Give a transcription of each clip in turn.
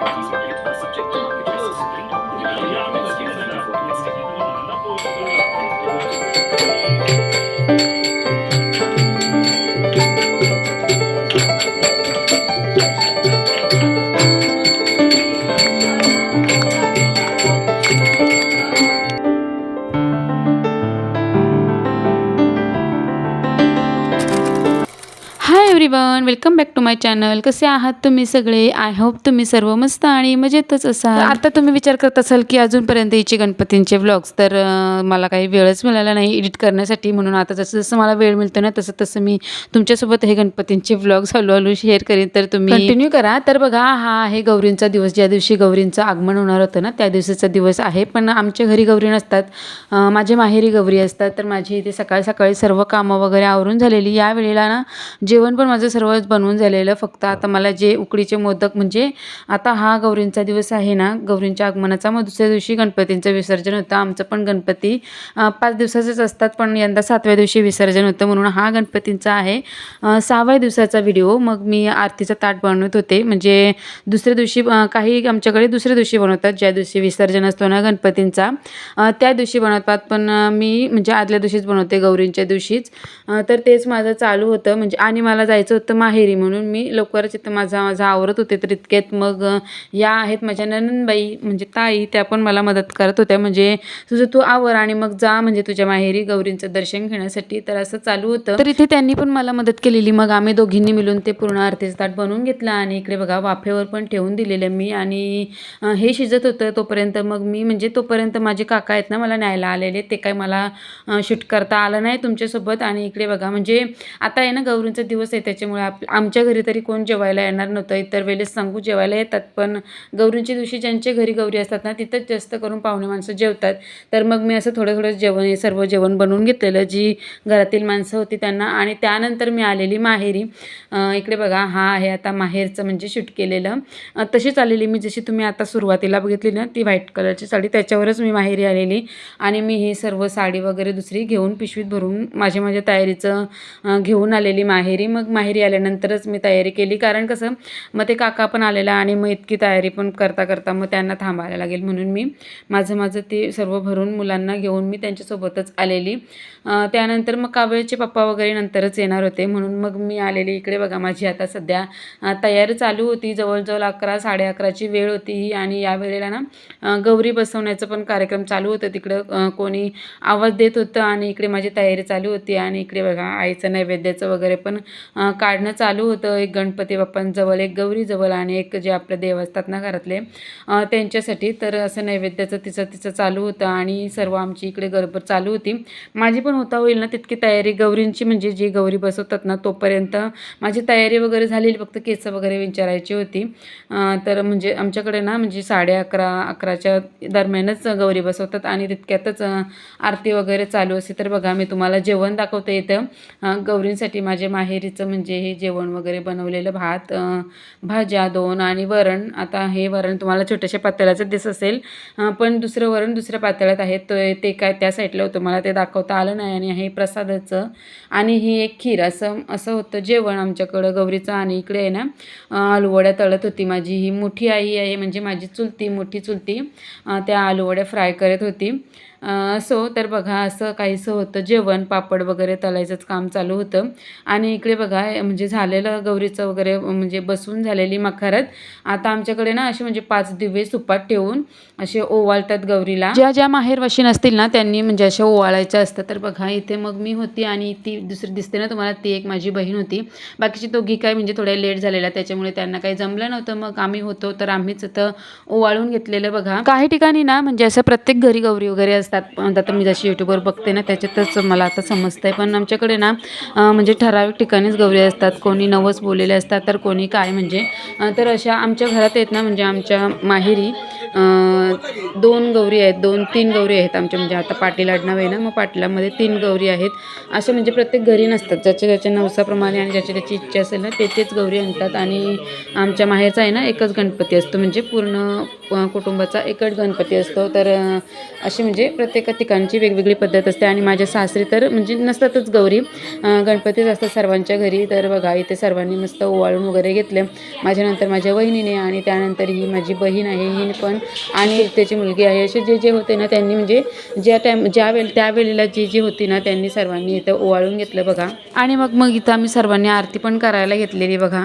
Thank you. Everyone welcome back to my channel. कसे आहात तुम्ही सगळे? आय होप तुम्ही सर्व मस्त आणि मजेतच असाल. आता तुम्ही विचार करत असाल की अजूनपर्यंत हिचे गणपतींचे व्लॉग्स तर मला काही वेळच मिळाला नाही एडिट करण्यासाठी म्हणून आता जसं जसं मला वेळ मिळतो ना तसं तसं मी तुमच्यासोबत हे गणपतींचे व्लॉग्स हळूहळू शेअर करीन. तर तुम्ही कंटिन्यू करा. तर बघा हा आहे गौरींचा दिवस. ज्या दिवशी गौरींचं आगमन होणार होतं ना त्या दिवसाचा दिवस आहे. पण आमच्या घरी गौरी नसतात. अं, माझ्या माहेरी गौरी असतात. तर माझी इथे सकाळी सकाळी सर्व कामं वगैरे आवरून झालेली. या वेळेला ना जेवण पण माझं सर्वच बनवून झालेलं फक्त आता मला जे उकडीचे मोदक म्हणजे आता हा गौरींचा दिवस आहे ना गौरींच्या आगमनाचा. मग दुसऱ्या दिवशी गणपतींचं विसर्जन होतं. आमचं पण गणपती पाच दिवसाचेच असतात पण यंदा सातव्या दिवशी विसर्जन होतं म्हणून हा गणपतींचा आहे. सहाव्या दिवसाचा व्हिडिओ मग मी आरतीचं ताट बनवत होते. म्हणजे दुसऱ्या दिवशी काही आमच्याकडे दुसऱ्या दिवशी बनवतात. ज्या दिवशी विसर्जन असतो ना गणपतींचा. त्या दिवशी बनवतात. पण मी म्हणजे आदल्या दिवशीच बनवते गौरींच्या दिवशीच. तर तेच माझं चालू होतं. म्हणजे आणि मला जायचं होतं माहेरी म्हणून. मी लवकरच इथं माझा माझा आवरत होते तर इतक्यात मग या आहेत माझ्या ननंदबाई म्हणजे ताई त्या पण मला मदत करत होत्या. म्हणजे तुझं तू आवर आणि मग जा म्हणजे तुझ्या माहेरी गौरींचं दर्शन घेण्यासाठी. तर असं चालू होतं. तर इथे त्यांनी पण मला मदत केलेली. मग आम्ही दोघींनी मिळून ते पूर्ण आरतीचं ताट बनवून घेतलं आणि इकडे बघा वाफेवर पण ठेवून दिलेलं मी. आणि हे शिजत होतं तोपर्यंत मग मी म्हणजे तोपर्यंत माझे काका आहेत ना मला न्यायला आलेले. ते काय मला शूट करता आलं नाही तुमच्यासोबत. आणि इकडे बघा म्हणजे आता आहे ना गौरींचा दिवस आहे त्याच्यामुळे आप आमच्या घरी तरी कोण जेवायला येणार नव्हतं. इतर वेळेस सांगू जेवायला येतात पण गौरींच्या दिवशी ज्यांच्या घरी गौरी असतात ना तिथंच जास्त करून पाहुणे माणसं जेवतात. तर मग मी असं थोडं थोडं जेवण हे सर्व जेवण बनवून घेतलेलं जी घरातील माणसं होती त्यांना. आणि त्यानंतर मी आलेली माहेरी. इकडे बघा हा आहे आता माहेरचं म्हणजे शूट केलेलं. तशीच आलेली मी जशी तुम्ही आता सुरुवातीला बघितली ना ती व्हाईट कलरची साडी त्याच्यावरच मी माहेरी आलेली. आणि मी ही सर्व साडी वगैरे दुसरी घेऊन पिशवीत भरून माझ्या माझ्या तयारीचं घेऊन आलेली माहेरी. मग माहेरी आल्यानंतरच मी तयारी केली. कारण कसं मग ते काका पण आलेला आणि मग इतकी तयारी पण करता करता मग त्यांना थांबायला लागेल. म्हणून मी माझं माझं ते सर्व भरून मुलांना घेऊन मी त्यांच्यासोबतच आलेली. त्यानंतर मग कावळचे पप्पा वगैरे नंतरच येणार होते. म्हणून मग मी आलेली. इकडे बघा माझी आता सध्या तयारी चालू होती. जवळजवळ अकरा साडे अकराची वेळ होती ही. आणि यावेळेला ना गौरी बसवण्याचं पण कार्यक्रम चालू होतं तिकडं. कोणी आवाज देत होतं आणि इकडे माझी तयारी चालू होती. आणि इकडे बघा आईचं नैवेद्याचं वगैरे पण काढणं चालू होतं. एक गणपती बाप्पांजवळ एक गौरीजवळ आणि एक जे आपले देव असतात ना घरातले त्यांच्यासाठी तर असं नैवेद्याचं तिचं तिचं चालू होतं आणि सर्व आमची इकडे गडबड चालू होती. माझी पण होता होईल ना तितकी तयारी. गौरींची म्हणजे जी गौरी बसवतात ना तोपर्यंत माझी तयारी वगैरे झालेली. फक्त केस वगैरे विचारायची होती. तर म्हणजे आमच्याकडे ना म्हणजे साडे अकरा अकराच्या दरम्यानच गौरी बसवतात आणि तितक्यातच आरती वगैरे चालू असते. तर बघा मी तुम्हाला जेवण दाखवते इथं. गौरींसाठी माझ्या माहेरीचं म्हणजे म्हणजे हे जेवण वगैरे बनवलेलं भात भाज्या दोन आणि वरण. आता हे वरण तुम्हाला छोट्याशा पातेल्याचं दिस असेल पण दुसरं वरण दुसऱ्या पातेल्यात आहे. तो ते काय त्या साईडला होतं मला ते दाखवता आलं नाही. आणि हे प्रसादाचं आणि ही एक खीर असं असं होतं जेवण आमच्याकडं गौरीचं. आणि इकडे आहे ना आलूवड्या तळत होती माझी. ही मोठी आई आहे म्हणजे माझी चुलती मोठी चुलती त्या आलूवड्या फ्राय करत होती. सो तर बघा असं काहीसं होतं. जेवण पापड वगैरे तळायचंच काम चालू होतं. आणि इकडे बघा म्हणजे झालेलं गौरीचं वगैरे म्हणजे बसून झालेली मखारत. आता आमच्याकडे ना असे म्हणजे पाच दिवे सुपात ठेवून असे ओवाळतात गौरीला. ज्या ज्या माहेरवाशी नसतील ना त्यांनी म्हणजे अशा ओवाळायच्या असतात तर बघा इथे मग मी होती आणि ती दुसरी दिसते ना तुम्हाला ती एक माझी बहीण होती. बाकीची दोघी काय म्हणजे थोड्या लेट झालेल्या त्याच्यामुळे त्यांना काही जमलं नव्हतं. मग आम्ही होतो तर आम्हीच इथं ओवाळून घेतलेलं बघा. काही ठिकाणी ना म्हणजे असं प्रत्येक घरी गौरी वगैरे असतात. आता मी जशी यूट्यूबवर बघते ना त्याच्यातच मला आता समजतं आहे पण आमच्याकडे ना म्हणजे ठराविक ठिकाणीच गौरी असतात. कोणी नवस बोललेले असतात तर कोणी काय म्हणजे तर अशा आमच्या घरात आहेत ना म्हणजे आमच्या माहेरी दोन गौरी आहेत. दोन तीन गौरी आहेत आमच्या. म्हणजे आता पाटील आडनाव आहे ना मग पाटलामध्ये तीन गौरी आहेत. असे म्हणजे प्रत्येक घरी नसतात. ज्याच्या ज्याच्या नवसाप्रमाणे आणि ज्याची त्याची इच्छा असेल ना ते तेच गौरी आणतात. आणि आमच्या माहेरचा आहे ना एकच गणपती असतो. म्हणजे पूर्ण कुटुंबाचा एकच गणपती असतो. तर असे म्हणजे प्रत्येक ठिकाणची वेगवेगळी पद्धत असते आणि माझ्या सासरी तर म्हणजे नसतातच गौरी. गणपतीच असतात सर्वांच्या घरी. तर बघा इथे सर्वांनी मस्त ओवाळून वगैरे घेतले. माझ्यानंतर माझ्या वहिनीने आणि त्यानंतर ही माझी बहीण आहे ही पण आणि त्याची मुलगी आहे. असे जे जे होते ना त्यांनी म्हणजे ज्या टाईम ज्या वेळे त्यावेळेला जी जी होती ना त्यांनी सर्वांनी इथं ओवाळून घेतलं बघा. आणि मग मग इथं आम्ही सर्वांनी आरती पण करायला घेतलेली बघा.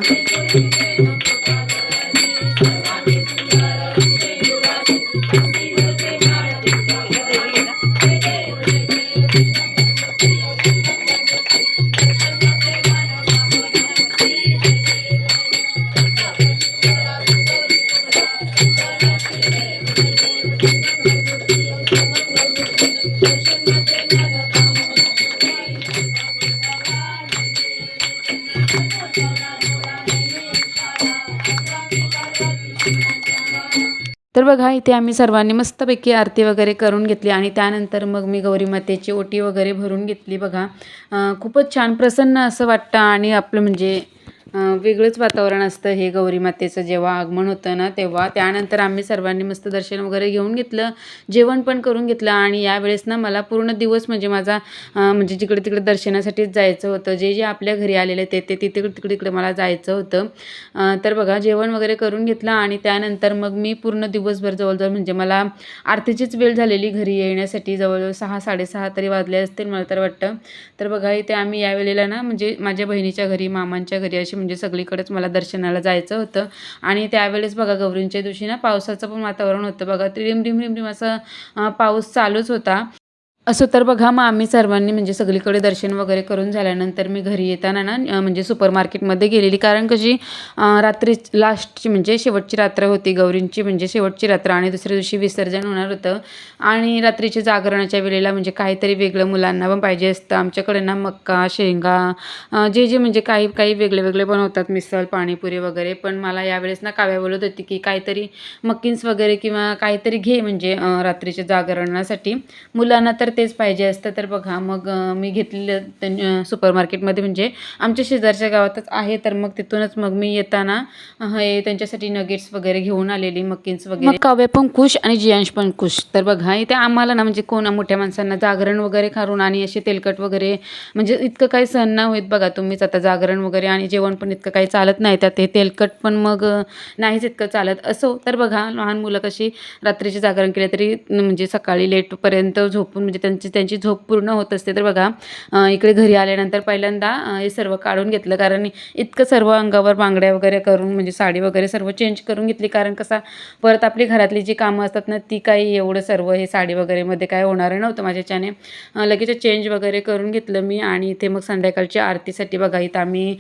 बघा इथे आम्ही सर्वांनी मस्तपैकी आरती वगैरे करून घेतली आणि त्यानंतर मग मी गौरी मातेची ओटी वगैरे भरून घेतली बघा. खूपच छान प्रसन्न असं वाटतं आणि आपलं म्हणजे वेगळंच वातावरण असतं हे गौरी मातेचं जेव्हा आगमन होतं ना तेव्हा. त्यानंतर आम्ही सर्वांनी मस्त दर्शन वगैरे घेऊन घेतलं जेवण पण करून घेतलं आणि यावेळेस ना मला पूर्ण दिवस म्हणजे माझा म्हणजे जिकडे तिकडे दर्शनासाठीच जायचं होतं. जे जे आपल्या घरी आलेले ते ते तिथे तिकडे तिकडे मला जायचं होतं. तर बघा जेवण वगैरे करून घेतलं आणि त्यानंतर मग मी पूर्ण दिवसभर जवळजवळ म्हणजे मला आरतीचीच वेळ झालेली घरी येण्यासाठी. जवळजवळ सहा साडेसहा तरी वाजले असतील मला तर वाटतं. तर बघा इथे आम्ही यावेळेला ना म्हणजे माझ्या बहिणीच्या घरी मामांच्या घरी अशी म्हणजे सगळीकडेच मला दर्शनाला जायचं होतं. आणि त्यावेळेस बघा गौरींच्या दिवशी ना पावसाचं पण वातावरण होतं. बघा ते रिम रिम रिम रिम असं पाऊस चालूच होता. असं तर बघा मग आम्ही सर्वांनी म्हणजे सगळीकडे दर्शन वगैरे करून झाल्यानंतर मी घरी येताना ना म्हणजे सुपर मार्केटमध्ये गेलेली. कारण कशी रात्री लास्टची म्हणजे शेवटची रात्र होती गौरींची म्हणजे शेवटची रात्र आणि दुसऱ्या दिवशी विसर्जन होणार होतं. आणि रात्रीच्या जागरणाच्या वेळेला म्हणजे काहीतरी वेगळं मुलांना पण पाहिजे असतं. आमच्याकडे ना मक्का शेंगा जे जे म्हणजे काही काही वेगळे वेगळे बनवतात मिसळ पाणीपुरी वगैरे. पण मला यावेळेस ना काव्या बोलत होती की काहीतरी मक्किन्स वगैरे किंवा काहीतरी घे म्हणजे रात्रीच्या जागरणासाठी. मुलांना तर तेच पाहिजे असतं. तर बघा मग मी घेतलेलं सुपर मार्केटमध्ये म्हणजे आमच्या शेजारच्या गावातच आहे. तर मग तिथूनच मग मी येताना हे त्यांच्यासाठी नगेट्स वगैरे घेऊन आलेली मक्कीन्स वगैरे. मग काव्य पण खुश आणि जियांश पण खुश. तर बघा इथे आम्हाला ना म्हणजे कोणा मोठ्या माणसांना जागरण वगैरे खारून आणि असे तेलकट वगैरे म्हणजे इतकं काही सहन ना होत बघा तुम्हीच आता जागरण वगैरे आणि जेवण पण इतकं काही चालत नाही. त्यात हे तेलकट पण मग नाहीच इतकं चालत. असो तर बघा लहान मुलं कशी रात्रीचे जागरण केले तरी म्हणजे सकाळी लेटपर्यंत झोपून म्हणजे त्यांची त्यांची झोप पूर्ण होत असते. तर बघा इकडे घरी आल्यानंतर पहिल्यांदा हे सर्व काढून घेतलं. कारण इतकं सर्व अंगावर बांगड्या वगैरे करून म्हणजे साडी वगैरे सर्व चेंज करून घेतली. कारण कसा परत आपली घरातली जी कामं असतात ना ती काही एवढं सर्व हे साडी वगैरेमध्ये काय होणार नव्हतं माझ्याच्याने. लगेच चेंज वगैरे करून घेतलं मी. आणि इथे मग संध्याकाळच्या आरतीसाठी बघा इथं आम्ही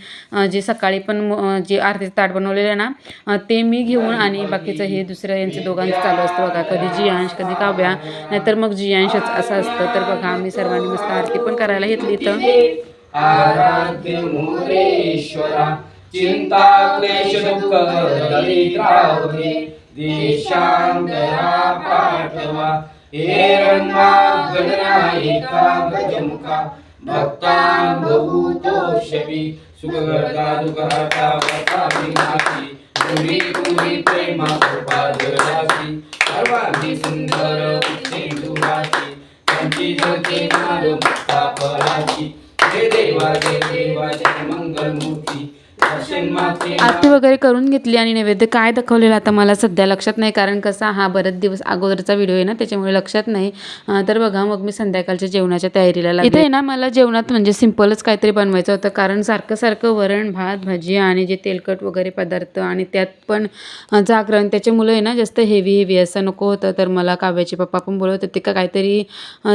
जे सकाळी पण जे आरतीचं ताट बनवलेलं आहे ना ते मी घेऊन आणि बाकीचं हे दुसऱ्या यांचं दोघांचं चालू असतं बघा. कधी जियांश कधी काव्या. नाहीतर मग जियांशच असं असतं. तर बघा आम्ही सर्वांनी मस्त आरती पण करायला घेतली इथं. आराध्य मुरेश्वरा चिंता क्लेश दुःख दरिद्रावधे देशांतरा पाठवा हे रंगा गणनायिका गजमुखा भक्तां बहुतोषवी सुखगर्ता दुःखहर्ता वरता विनाशी पुरी पुरी प्रेमा कृपा जगासी सर्वांगी सुंदर सिंधुराशी त्यांची ज्योती नाद मुक्ता फळाची जय देवा जय देवा जय मंगलमूर्ती. आरती वगैरे करून घेतली आणि नैवेद्य काय दाखवलेलं आता मला सध्या लक्षात नाही कारण कसा हा बरेच दिवस अगोदरचा व्हिडिओ आहे ना त्याच्यामुळे लक्षात नाही. तर बघा मग मी संध्याकाळच्या जेवणाच्या तयारीला लागले. इथे आहे ना मला जेवणात म्हणजे सिम्पलच काहीतरी बनवायचं होतं कारण सारखं सारखं वरण भात भाजी आणि जे तेलकट वगैरे पदार्थ आणि त्यात पण जागरण त्याच्यामुळे आहे ना जास्त हेवी हेवी असं नको होतं. तर मला काव्याचे पप्पा पण बोलत होते का काहीतरी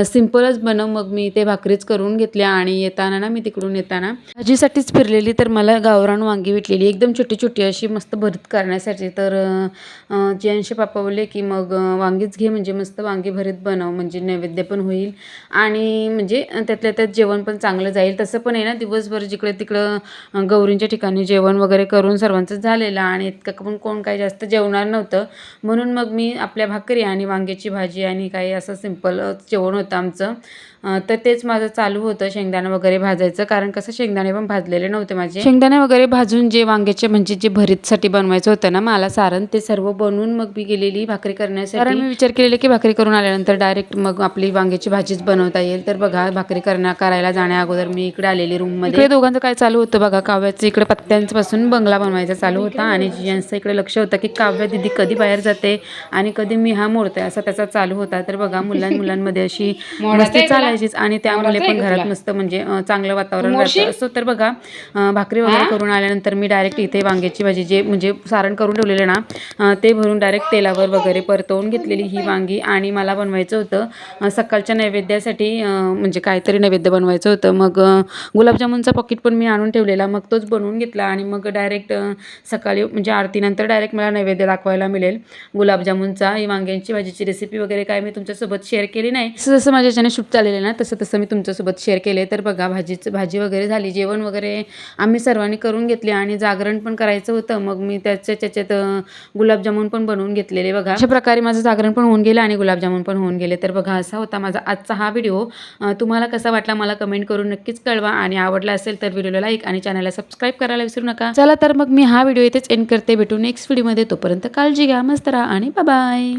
सिम्पलच बनव मग मी ते भाकरीच करून घेतल्या आणि येताना ना मी तिकडून येताना भाजीसाठीच फिरलेली. तर मला गावरान वांगी भेटलेली एकदम छोटी छोटी अशी मस्त भरीत करण्यासाठी. तर जियांशी पापा बोलले की मग वांगीच घे म्हणजे मस्त वांगी भरीत बनव म्हणजे नैवेद्य पण होईल. आणि म्हणजे त्यातल्या त्यात जेवण पण चांगलं जाईल. तसं पण आहे ना दिवसभर जिकडे तिकडं गौरींच्या ठिकाणी जेवण वगैरे करून सर्वांचं झालेलं आणि इतकं पण कोण काही जास्त जेवणार नव्हतं. म्हणून मग मी आपल्या भाकरी आणि वांग्याची भाजी आणि काही असं सिंपल जेवण होतं आमचं. तर तेच माझं चालू होतं शेंगदाणं वगैरे भाजायचं. कारण कसं शेंगदाणे पण भाजलेले नव्हते माझे. शेंगदाणे वगैरे भाजून जे वांग्याचे म्हणजे जे भरीतसाठी बनवायचं होतं ना मला सारण ते सर्व बनवून मग मी गेलेली भाकरी करण्यासाठी. कारण मी विचार केलेला की भाकरी करून आल्यानंतर डायरेक्ट मग आपली वांग्याची भाजीच बनवता येईल. तर बघा भाकरी करण्या करायला जाण्या अगोदर मी इकडे आलेली रूममध्ये इकडे दोघांचं काय चालू होतं बघा काव्याचं इकडे पत्त्यांपासून बंगला बनवायचा चालू होता आणि जियांचं इकडे लक्ष होतं की काव्य दिदी कधी बाहेर जाते आणि कधी मी हा मोडते असा त्याचा चालू होता. तर बघा मुलां मुलांमध्ये अशी मस्ती चालायचीच आणि त्यामुळे पण घरात मस्त म्हणजे चांगलं वातावरण राहतं. असं तर बघा भाकरी वगैरे करून आल्यानंतर मी डायरेक्ट इथे वांग्याची भाजी जे म्हणजे सारण करून ठेवलेलं ना ते भरून डायरेक्ट तेलावर वगैरे परतवून घेतलेली ही वांगी आणि मला बनवायचं होतं सकाळच्या नैवेद्यासाठी म्हणजे काहीतरी नैवेद्य बनवायचं होतं. मग गुलाबजामुनचा पॉकेट पण मी आणून ठेवलेला. मग तोच बनवून घेतला आणि मग डायरेक्ट सकाळी म्हणजे आरतीनंतर डायरेक्ट मला नैवेद्य दाखवायला मिळेल. गुलाबजामुनचा ही वांग्यांची भाजीची रेसिपी वगैरे काय मी तुमच्यासोबत शेअर केली नाही. जसं जसं माझ्या याच्याने शूट चाललेलं ना तसं तसं मी तुमच्यासोबत शेअर केले तर बघा भाजीचं भाजी वगैरे झाली जेवण वगैरे आम्ही सर्वांनी करून घेतले आणि जागरण पण करायचं होतं. मग मी त्याच्या त्याच्यात गुलाबजामुन पण बनवून घेतलेले बघा. अशा प्रकारे माझं जागरण पण होऊन गेलं आणि गुलाबजामुन पण होऊन गेले. तर बघा असा होता माझा आजचा हा व्हिडिओ तुम्हाला कसा वाटला मला कमेंट करून नक्कीच कळवा. आणि आवडला असेल तर व्हिडिओला लाईक आणि चॅनलला सबस्क्राईब करायला विसरू नका. चला तर मग मी हा व्हिडिओ इथेच एंड करते. भेटू नेक्स्ट व्हिडिओमध्ये तोपर्यंत काळजी घ्या मस्त राहा आणि बाय